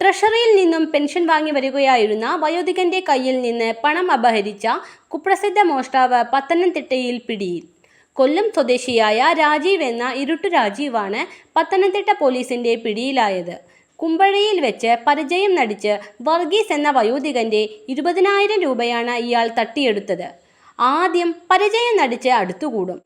ട്രഷറിയിൽ നിന്നും പെൻഷൻ വാങ്ങി വരികയായിരുന്ന വയോധികന്റെ കയ്യിൽ നിന്ന് പണം അപഹരിച്ച കുപ്രസിദ്ധ മോഷ്ടാവ് പത്തനംതിട്ടയിൽ പിടിയിൽ. കൊല്ലം സ്വദേശിയായ രാജീവ് എന്ന ഇരുട്ടു രാജീവാണ് പത്തനംതിട്ട പോലീസിന്റെ പിടിയിലായത്. കുമ്പഴയിൽ വെച്ച് പരിചയം നടിച്ച് വർഗീസ് എന്ന വയോധികന്റെ ഇരുപതിനായിരം രൂപയാണ് ഇയാൾ തട്ടിയെടുത്തത്. ആദ്യം പരിചയം നടിച്ച് അടുത്തുകൂടും.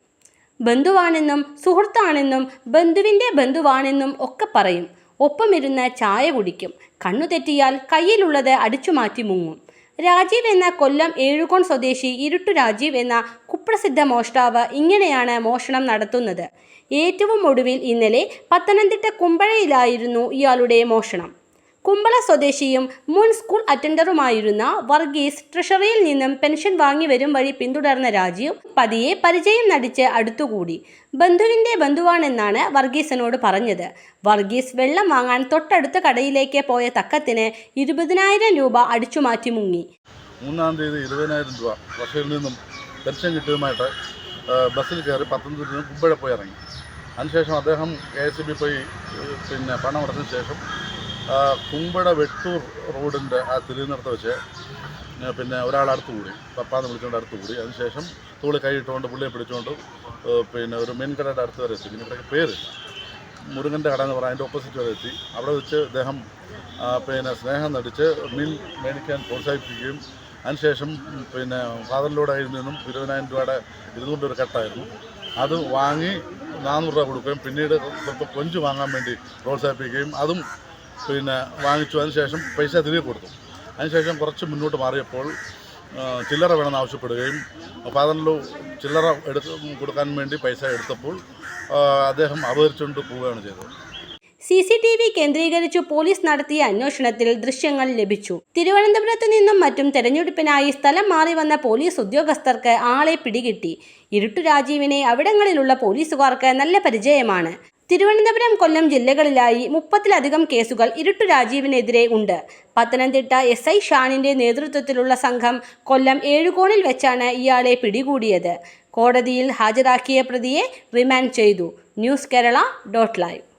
ബന്ധുവാണെന്നും സുഹൃത്താണെന്നും ബന്ധുവിന്റെ ബന്ധുവാണെന്നും ഒക്കെ പറയും. ഒപ്പമിരുന്ന് ചായ കുടിക്കും. കണ്ണു തെറ്റിയാൽ കയ്യിലുള്ളത് അടിച്ചു മാറ്റി മുങ്ങും. രാജീവ് എന്ന കൊല്ലം ഏഴുകോൺ സ്വദേശി ഇരുട്ടു രാജീവ് എന്ന കുപ്രസിദ്ധ മോഷ്ടാവ് ഇങ്ങനെയാണ് മോഷണം നടത്തുന്നത്. ഏറ്റവും ഒടുവിൽ ഇന്നലെ പത്തനംതിട്ട കുമ്പഴയിലായിരുന്നു ഇയാളുടെ മോഷണം. കുമ്പള സ്വദേശിയും മുൻ സ്കൂൾ അറ്റൻഡറുമായിരുന്ന വർഗീസ് ട്രഷറിയിൽ നിന്നും പെൻഷൻ വാങ്ങി വരും വഴി പിന്തുടർന്ന രാജീവ് പതിയെ പരിചയം നടിച്ച് അടുത്തുകൂടി. ബന്ധുവിന്റെ ബന്ധുവാണെന്നാണ് വർഗീസിനോട് പറഞ്ഞത്. വർഗീസ് വെള്ളം വാങ്ങാൻ തൊട്ടടുത്ത കടയിലേക്ക് പോയ തക്കത്തിന് ഇരുപതിനായിരം രൂപ അടിച്ചുമാറ്റി മുങ്ങി. മൂന്നാം തീയതി ഇരുപതിനായിരം രൂപ. വർഷയിൽ നിന്നും പെൻഷൻ കിട്ടിയതുമായിട്ട് ബസ്സിൽ കയറി പത്തനംതിട്ടയിൽ നിന്ന് കുമ്പഴ പോയി ഇറങ്ങി. അതിനുശേഷം അദ്ദേഹം കെ എസ് ബി പോയി പിന്നെ പണം അടച്ചതിന് ശേഷം ആ, കുമ്പഴ വെട്ടൂർ റോഡിന്റെ ആ തിരുന്നിടത്ത് വെച്ച് പിന്നെ ഒരാൾ അടുത്ത് കൂടി പപ്പാന്ന് വിളിച്ചുകൊണ്ട് അടുത്ത് കൂടി. അതിനുശേഷം തൂളി കൈയിട്ടുകൊണ്ട് പുള്ളിയെ പിടിച്ചുകൊണ്ട് പിന്നെ ഒരു മീൻകടയുടെ അടുത്ത് വരെ എത്തി. മീൻകടയ്ക്ക് പേരില്ല. മുരുകന്റെ കട എന്ന് പറയാം അതിന്റെ ഓപ്പോസിറ്റ് വരെ എത്തി. അവിടെ വെച്ച് അദ്ദേഹം പിന്നെ സ്നേഹം നടിച്ച് മീൻ മേടിക്കാൻ പ്രോത്സാഹിപ്പിക്കുകയും അതിനുശേഷം പിന്നെ ഫാദറിലൂടെ അതിൽ നിന്നും ഇരുപതിനായിരം രൂപയുടെ ഇരുന്നൂറ് ഒരു കെട്ടായിരുന്നു. അത് വാങ്ങി നാനൂറ് രൂപ കൊടുക്കുകയും പിന്നീട് കൊഞ്ച് വാങ്ങാൻ വേണ്ടി പ്രോത്സാഹിപ്പിക്കുകയും അതും പിന്നെ വാങ്ങിച്ചു. അതിനുശേഷം പൈസ തിരികെ കൊടുത്തു. അതിനുശേഷം കുറച്ച് മുന്നോട്ട് മാറിയപ്പോൾ ചില്ലറ വേണമെന്ന് ആവശ്യപ്പെടുകയും ഫാദറിലു ചില്ലറ എടുത്ത് കൊടുക്കാൻ വേണ്ടി പൈസ എടുത്തപ്പോൾ അദ്ദേഹം അപഹരിച്ചുകൊണ്ട് പോവുകയാണ് ചെയ്തത്. സി സി ടി വി കേന്ദ്രീകരിച്ചു പോലീസ് നടത്തിയ അന്വേഷണത്തിൽ ദൃശ്യങ്ങൾ ലഭിച്ചു. തിരുവനന്തപുരത്ത് നിന്നും മറ്റും തെരഞ്ഞെടുപ്പിനായി സ്ഥലം മാറി വന്ന പോലീസ് ഉദ്യോഗസ്ഥർക്ക് ആളെ പിടികിട്ടി. ഇരുട്ടു രാജീവിനെ അവിടങ്ങളിലുള്ള പോലീസുകാർക്ക് നല്ല പരിചയമാണ്. തിരുവനന്തപുരം കൊല്ലം ജില്ലകളിലായി മുപ്പത്തിലധികം കേസുകൾ ഇരുട്ടു രാജീവിനെതിരെ ഉണ്ട്. പത്തനംതിട്ട എസ് ഐ ഷാനിന്റെ നേതൃത്വത്തിലുള്ള സംഘം കൊല്ലം ഏഴുകോണിൽ വെച്ചാണ് ഇയാളെ പിടികൂടിയത്. കോടതിയിൽ ഹാജരാക്കിയ പ്രതിയെ റിമാൻഡ് ചെയ്തു. News Kerala dot live.